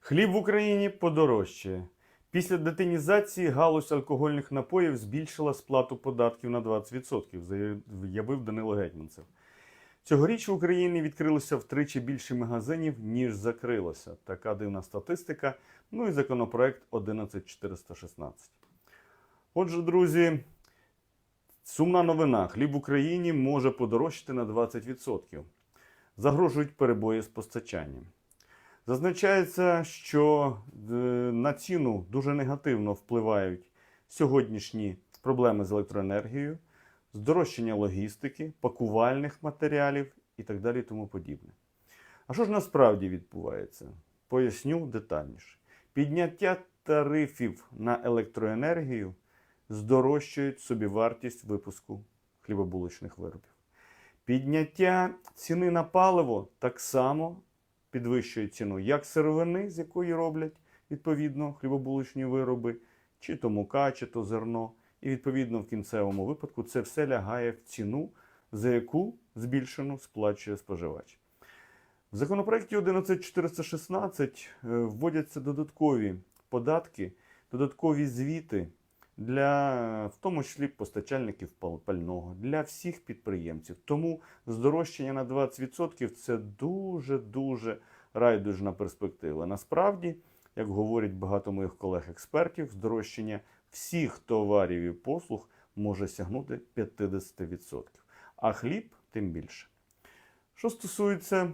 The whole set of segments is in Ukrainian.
Хліб в Україні подорожчає. Після детинізації галузь алкогольних напоїв збільшила сплату податків на 20%, заявив Данило Гетьманцев. Цьогоріч в Україні відкрилося втричі більше магазинів, ніж закрилося. Така дивна статистика. Ну і законопроект 11416. Отже, друзі, сумна новина. Хліб в Україні може подорожчати на 20%. Загрожують перебої з постачанням. Зазначається, що е, на ціну дуже негативно впливають сьогоднішні проблеми з електроенергією, здорожчання логістики, пакувальних матеріалів і так далі. Тому подібне. А що ж насправді відбувається? Поясню детальніше. Підняття тарифів на електроенергію здорожчують собівартість випуску хлібобулочних виробів. Підняття ціни на паливо так само підвищує ціну як сировини, з якої роблять відповідно хлібобулочні вироби, чи то мука, чи то зерно. І відповідно в кінцевому випадку це все лягає в ціну, за яку збільшену сплачує споживач. В законопроекті 11416 е, вводяться додаткові податки, додаткові звіти для, в тому числі, постачальників пального, для всіх підприємців. Тому здорожчання на 20% це дуже-дуже райдужна перспектива. Насправді, як говорять багато моїх колег-експертів, здорожчання всіх товарів і послуг може сягнути 50%. А хліб тим більше. Що стосується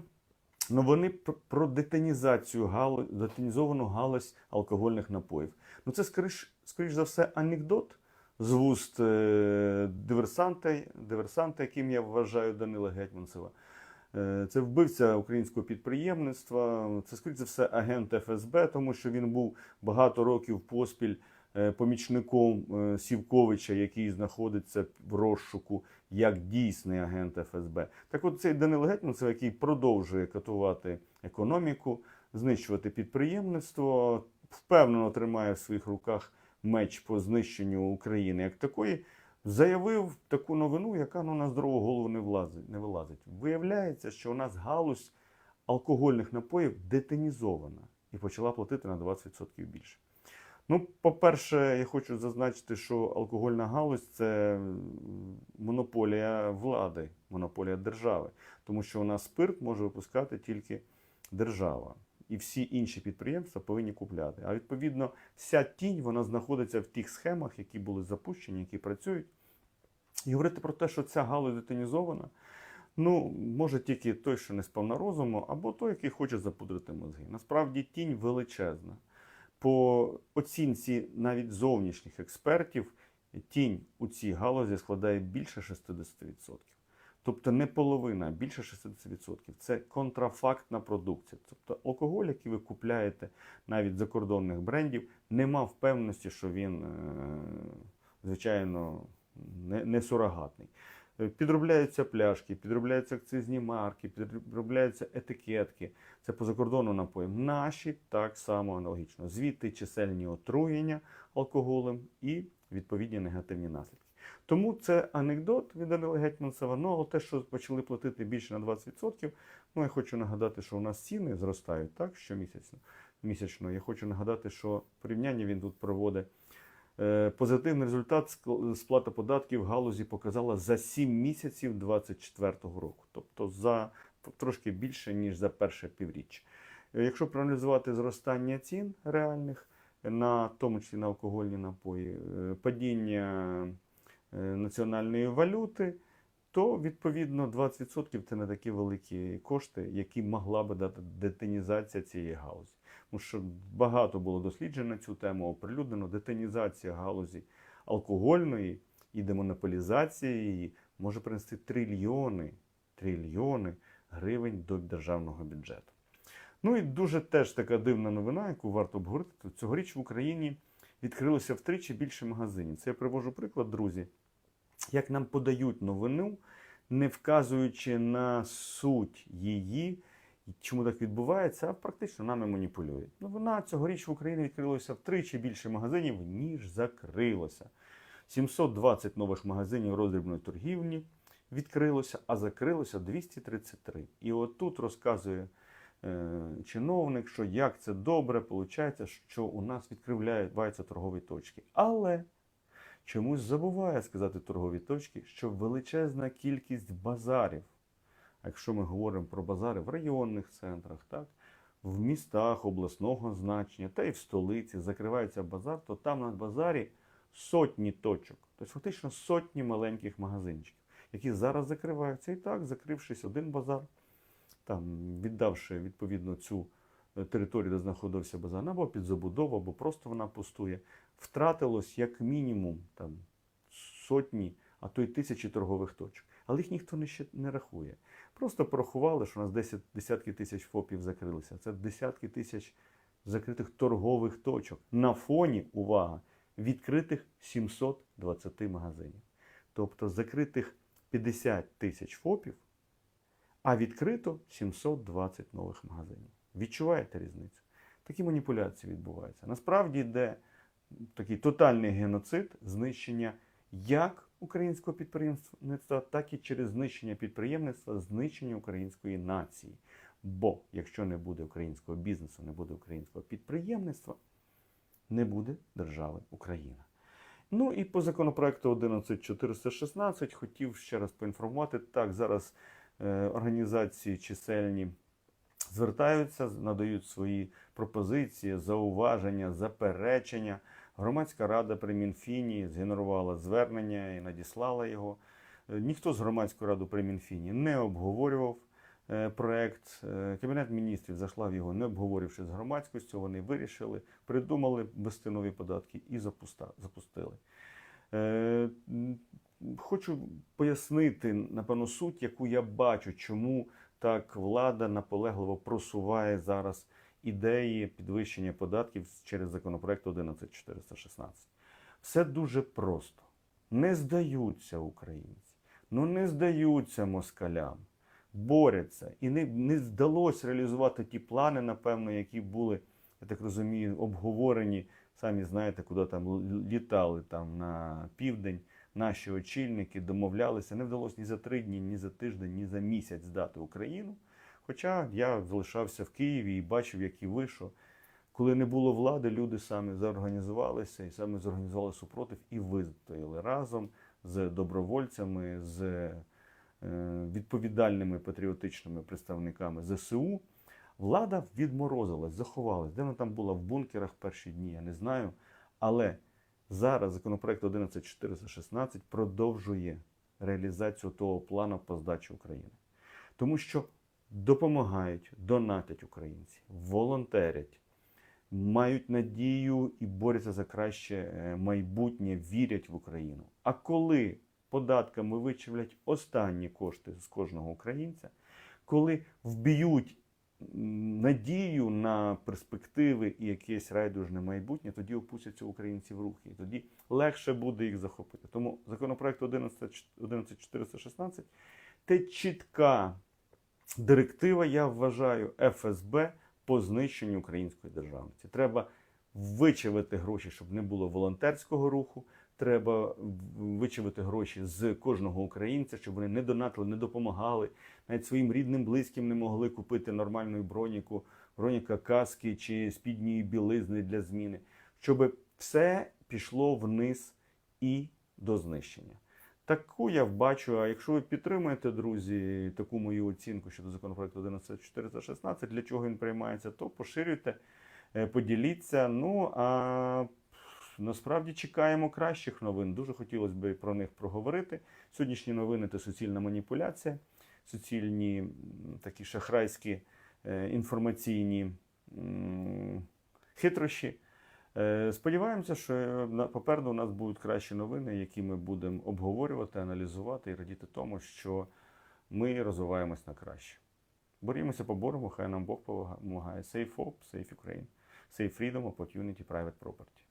новини пр- про детонізацію галузь, детонізовану галузь алкогольних напоїв. Ну це скоріш, скоріш за все анекдот з вуст е, диверсанта, диверсанта, яким я вважаю Данила Гетьманцева. Е, Це вбивця українського підприємництва. Це, скоріш за все, агент ФСБ, тому що він був багато років поспіль помічником е, Сівковича, який знаходиться в розшуку як дійсний агент ФСБ. Так от цей Данило Гетьманцев, який продовжує катувати економіку, знищувати підприємництво, впевнено тримає в своїх руках меч по знищенню України як такої, заявив таку новину, яка ну, на здорову голову не, влазить, не вилазить. Виявляється, що у нас галузь алкогольних напоїв детонізована і почала платити на 20% більше. Ну, по-перше, я хочу зазначити, що алкогольна галузь це монополія влади, монополія держави, тому що у нас спирт може випускати тільки держава. І всі інші підприємства повинні купляти. А відповідно, вся тінь вона знаходиться в тих схемах, які були запущені, які працюють. І говорити про те, що ця галузь детонізована, ну, може тільки той, що не сповна розуму, або той, який хоче запудрити мозги. Насправді тінь величезна. По оцінці навіть зовнішніх експертів, тінь у цій галузі складає більше 60%. Тобто не половина, а більше 60%. Це контрафактна продукція. Тобто алкоголь, який ви купляєте навіть закордонних брендів, нема впевненості, що він, е, звичайно, не сурогатний. Е, Підробляються пляшки, підробляються акцизні марки, підробляються етикетки. Це по закордону напої. Наші так само аналогічно. Звідти чисельні отруєння алкоголем і відповідні негативні наслідки. Тому це анекдот від Данила Гетьманцева. Ну, але те, що почали платити більше на 20%, ну я хочу нагадати, що у нас ціни зростають так, щомісячно. Місячно. Я хочу нагадати, що порівняння він тут проводить. Е, Позитивний результат сплата податків в галузі показала за 7 місяців 2024 року, тобто за трошки більше, ніж за перше півріччя. Е, Якщо проаналізувати зростання цін реальних, на тому числі на алкогольні напої, е, падіння е, національної валюти, то відповідно 20% це не такі великі кошти, які могла би дати детинізація цієї галузі. Тому що багато було досліджень на цю тему, оприлюднено. Детонізація галузі алкогольної і демонополізація її може принести трильйони, трильйони гривень до державного бюджету. Ну і дуже теж така дивна новина, яку варто обговорити. Цьогоріч в Україні відкрилося втричі більше магазинів. Це я привожу приклад, друзі. Як нам подають новину, не вказуючи на суть її, чому так відбувається, а практично нами маніпулюють. Новина цьогоріч в Україні відкрилося втричі більше магазинів, ніж закрилося. 720 нових магазинів роздрібної торгівлі відкрилося, а закрилося 233. І отут розказує е, чиновник, що як це добре, виходить, що у нас відкриваються торгові точки. Але чомусь забуває сказати торгові точки, що величезна кількість базарів. Якщо ми говоримо про базари в районних центрах, так, в містах обласного значення та й в столиці закривається базар, то там на базарі сотні точок, тобто фактично сотні маленьких магазинчиків, які зараз закриваються. І так, закрившись один базар, там, віддавши відповідно цю е, територію, де знаходився базар, або під забудову, або просто вона пустує, втратилось як мінімум там, сотні, а то й тисячі торгових точок. Але їх ніхто не, ще не рахує. Просто порахували, що у нас 10, десятки тисяч ФОПів закрилися. Це десятки тисяч закритих торгових точок. На фоні, увага, відкритих 720 магазинів. Тобто закритих 50 тисяч ФОПів, а відкрито 720 нових магазинів. Відчуваєте різницю? Такі маніпуляції відбуваються. Насправді йде такий тотальний геноцид, знищення як українського підприємництва, так і через знищення підприємництва, знищення української нації. Бо якщо не буде українського бізнесу, не буде українського підприємництва, не буде держави Україна. Ну і по законопроекту 11416 хотів ще раз поінформувати. Так, зараз е, організації чисельні звертаються, надають свої пропозиції, зауваження, заперечення. Громадська рада при Мінфіні згенерувала звернення і надіслала його. Е, Ніхто з громадської ради при Мінфіні не обговорював е, проект. Е, Кабінет міністрів зашлав його, не обговоривши з громадськістю. Вони вирішили, придумали ввести нові податки і запустили. Хочу пояснити, напевно, суть, яку я бачу, чому так влада наполегливо просуває зараз ідеї підвищення податків через законопроект 11416. Все дуже просто. Не здаються українці, ну не здаються москалям, борються. І не, не вдалося реалізувати ті плани, напевно, які були, я так розумію, обговорені. Самі знаєте, куди там літали там на південь. Наші очільники домовлялися. Не вдалося ні за три дні, ні за тиждень, ні за місяць здати Україну. Хоча я залишався в Києві і бачив, як і ви, коли не було влади, люди самі заорганізувалися і саме зорганізували супротив і вистояли разом з добровольцями, з е, відповідальними патріотичними представниками ЗСУ. Влада відморозилась, заховалась. Де вона там була в бункерах перші дні, я не знаю. Але зараз законопроект 11416 продовжує реалізацію того плану по здачі України. Тому що допомагають, донатять українці, волонтерять, мають надію і борються за краще е, майбутнє, вірять в Україну. А коли податками вичавлять останні кошти з кожного українця, коли вб'ють надію на перспективи і якесь райдужне майбутнє, тоді опустяться українці в руки. І тоді легше буде їх захопити. Тому законопроект 11416 це чітка директива, я вважаю, ФСБ по знищенню української державності. Треба вичавити гроші, щоб не було волонтерського руху. Треба вичавити гроші з кожного українця, щоб вони не донатили, не допомагали. Навіть своїм рідним, близьким не могли купити нормальну броніку, броніка каски чи спідньої білизни для зміни. Щоб все пішло вниз і до знищення. Таку я бачу. А якщо ви підтримуєте, друзі, таку мою оцінку щодо законопроекту 11416, для чого він приймається, то поширюйте, е, поділіться. Ну а насправді чекаємо кращих новин. Дуже хотілося б про них проговорити. Сьогоднішні новини це суцільна маніпуляція, суцільні такі шахрайські е, інформаційні хитрощі. Е, Сподіваємося, що е, попереду у нас будуть кращі новини, які ми будемо обговорювати, аналізувати і радіти тому, що ми розвиваємось на краще. Борімося, по боргу, хай нам Бог допомагає. Safe Hope, Safe Ukraine, Safe Freedom, Opportunity, Private Property.